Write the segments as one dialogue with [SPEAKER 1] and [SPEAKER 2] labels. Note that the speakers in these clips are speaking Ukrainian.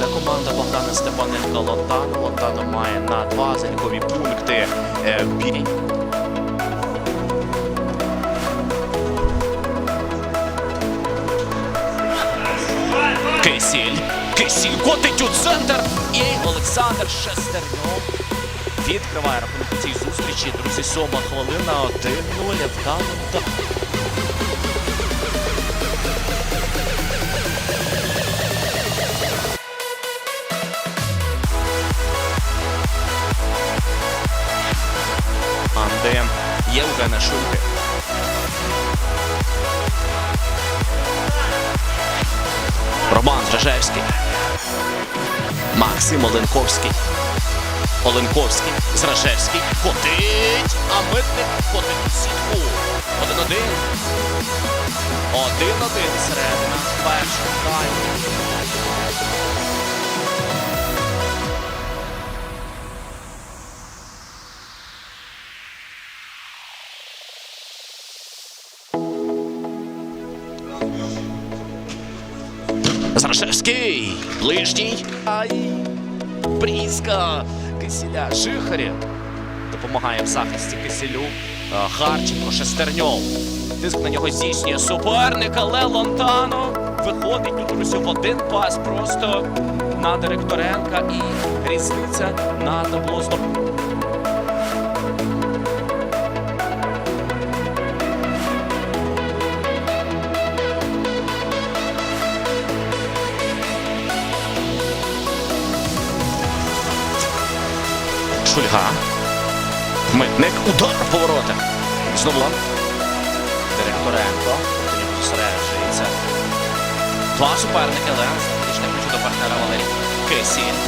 [SPEAKER 1] Це команда Богдана Степаненка Лонтано. Лонтано має на два залікові пункти. Е, бій. Кисіль. Кисіль котить у центр. І Олександр Шестерньов відкриває рахунок цій зустрічі. Друзі, сьома хвилина. 1-0. Вдало. Анде Євгена Шульки. Роман Жажевський. Максим Оленковський. Оленковський. Зражевський. Котить. А митник котить у сітку. Один-один. Один-один. Середина. Перший тайм. Зражевський. Ближній. Ай. Брізка. Кисіля. Жихарів. Допомагає в захисті Кисілю. Е, Харченко, Шестерньов. Тиск на нього здійснює суперник, але Лонтано виходить тут друзі в один пас просто на Директоренка і різниця на табло Шульга. Митник. Удар в поворотах. Знову лан. Директоренко. Зосереджується. Два суперники, але річне ключу до партнера Валерій. Кисіль.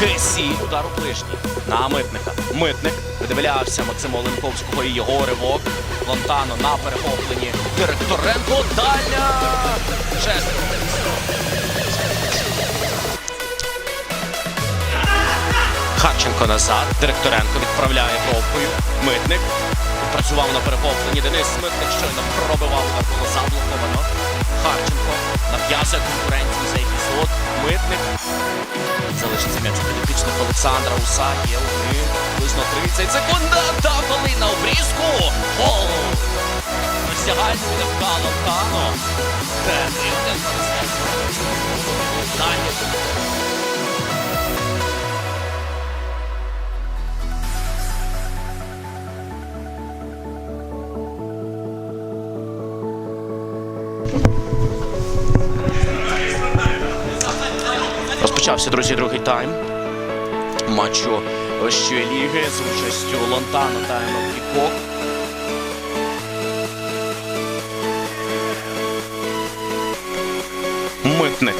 [SPEAKER 1] Кисіль. Удар у ближній. На митника. Митник. Видивлявся Максима Оленковського і його ривок. Лонтано на перехопленні. Директоренко. Дальня. Шестеро. Харченко назад. Директоренко відправляє бровкою. Митник. Працював на перехопленні. Денис Митник щойно пробивав удар було заблоковано. Харченко нав'язує конкуренцію за епізод. Митник. Залишиться м'яч підопічних Олександра Уса. Є них близько 30 секунд. Та коли на обрізку. Гол! Роздягальний невдало Кано. Далі. Розпочався, друзі, другий тайм матчу вищої ліги з участю Лонтано та МЛ Кікок. Митник.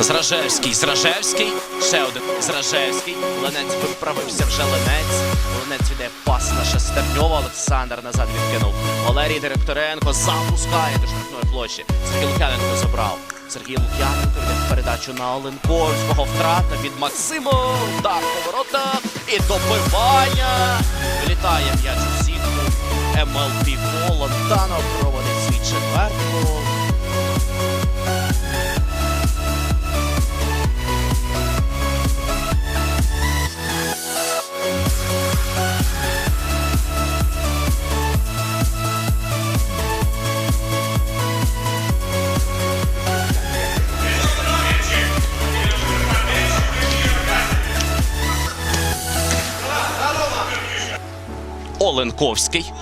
[SPEAKER 1] Зражевський, Зражевський, ще один Зражевський. Ленець виправився вже Ленець. Ленець йде пас на Шестерньова. Олександр назад відкинув. Валерій Директоренко запускає до штрафної площі. Сергій Лук'яненко забрав. Сергій Лук'яненко йде передачу на Оленковського. Втрата від Максима. Удар поворота. І добивання. Вилітає м'яч у сітку. МЛП Оленковський.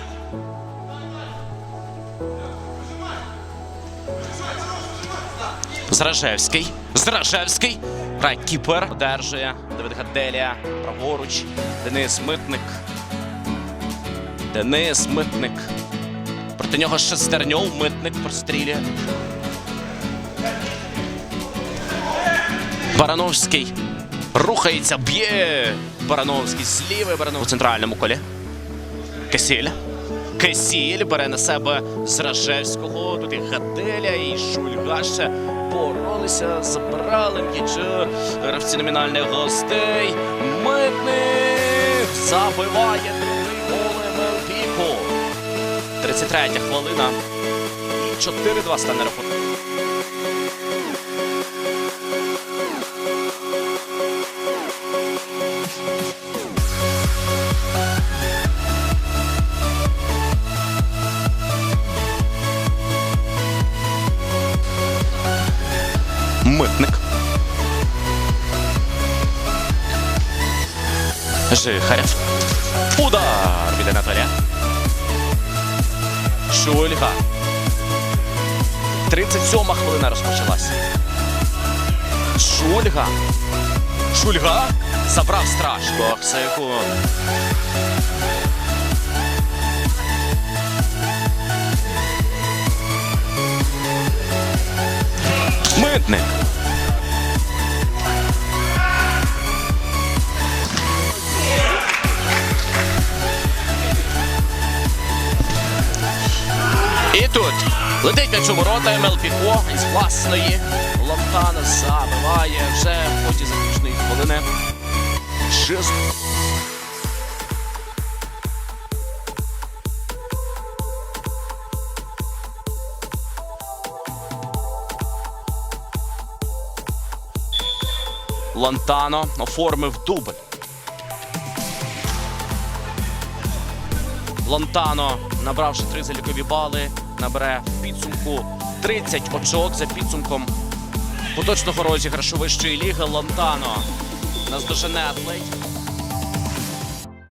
[SPEAKER 1] Зражевський. Зражевський. Райкіпер. Одержує. Давид Гаделія. Праворуч. Денис Митник. Денис Митник. Проти нього Шестерньов. Митник прострілює. Барановський. Рухається, б'є. Барановський злівий Баранов у центральному колі. Кисіль. Кисіль бере на себе Зражевського. Тут і Гаделя, і Шульга ще боролися, забрали м'яч гравці номінальних гостей. Митник забиває другий гол МЛПіку. 33 хвилина. І 4-2 стане рахунок. митник. Жихарев. Удар від Анатолія. Шульга. 37-ма хвилина розпочалася. Шульга. Шульга забрав страшку. Аксайку. Митник. І тут летить на цьому рота МЛПКО із власної. Лонтана забиває вже в ході заключної хвилини. Шест. Лонтано оформив дубль. Лонтано, набравши три залікові бали, набере в підсумку 30 очок за підсумком поточного розіграшу вищої ліги. Лонтано наздожене атлетів.